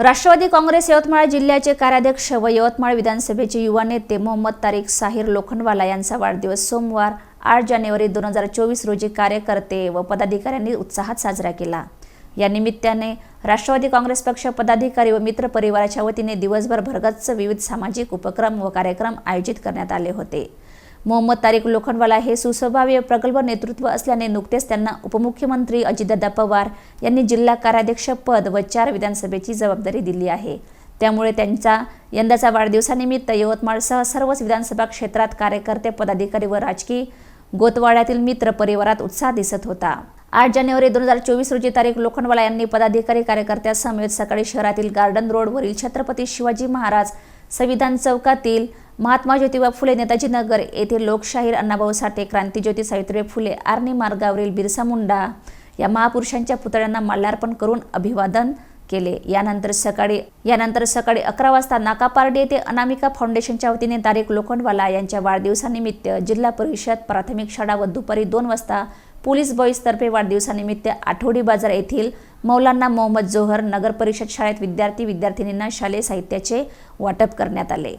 राष्ट्रवादी काँग्रेस यवतमाळ जिल्ह्याचे कार्याध्यक्ष व यवतमाळ विधानसभेचे युवा नेते मोहम्मद तारिक साहिर लोखंडवाला यांचा वाढदिवस सोमवार आठ जानेवारी दोन हजार चोवीस रोजी कार्यकर्ते व पदाधिकाऱ्यांनी उत्साहात साजरा केला. या निमित्ताने राष्ट्रवादी काँग्रेस पक्ष पदाधिकारी व मित्र परिवाराच्या वतीने दिवसभर भरगच्च विविध सामाजिक उपक्रम व कार्यक्रम आयोजित करण्यात आले होते. मोहम्मद तारिक लोखंडवाला हे सुस्वभाव्य प्रगल्भ नेतृत्व असल्याने नुकतेच त्यांना उपमुख्यमंत्री अजितदादा पवार यांनी जिल्हा कार्याध्यक्ष पद व चार विधानसभेची जबाबदारी दिली आहे. त्यामुळे त्यांचा यंदाचा वाढदिवसानिमित्त यवतमाळसह सर्वच विधानसभा क्षेत्रात कार्यकर्ते पदाधिकारी व राजकीय गोतवाड्यातील मित्र परिवारात उत्साह दिसत होता. आठ जानेवारी दोन हजार चोवीस रोजी तारीख लोखंडवाला यांनी पदाधिकारी कार्यकर्त्यासमवेत सकाळी शहरातील गार्डन रोडवरील छत्रपती शिवाजी महाराज संविधान चौकातील महात्मा ज्योतिबा फुले नेताजी नगर येथे लोकशाहीर अण्णाभाऊ साठे क्रांतीज्योती सावित्रीबाई फुले आर्णी मार्गावरील बिरसा मुंडा या महापुरुषांच्या पुतळ्यांना माल्यार्पण करून अभिवादन केले. यानंतर सकाळी यानंतर सकाळी अकरा वाजता नाकापारडी येथे अनामिका फाउंडेशनच्या वतीने तारीख लोखंडवाला यांच्या वाढदिवसानिमित्त जिल्हा परिषद प्राथमिक शाळा व दुपारी दोन वाजता पोलीस बॉईजतर्फे वाढदिवसानिमित्त आठवडी बाजार येथील मौलाना मोहम्मद जोहर नगर परिषद शाळेत विद्यार्थी विद्यार्थिनींना शालेय साहित्याचे वाटप करण्यात आले.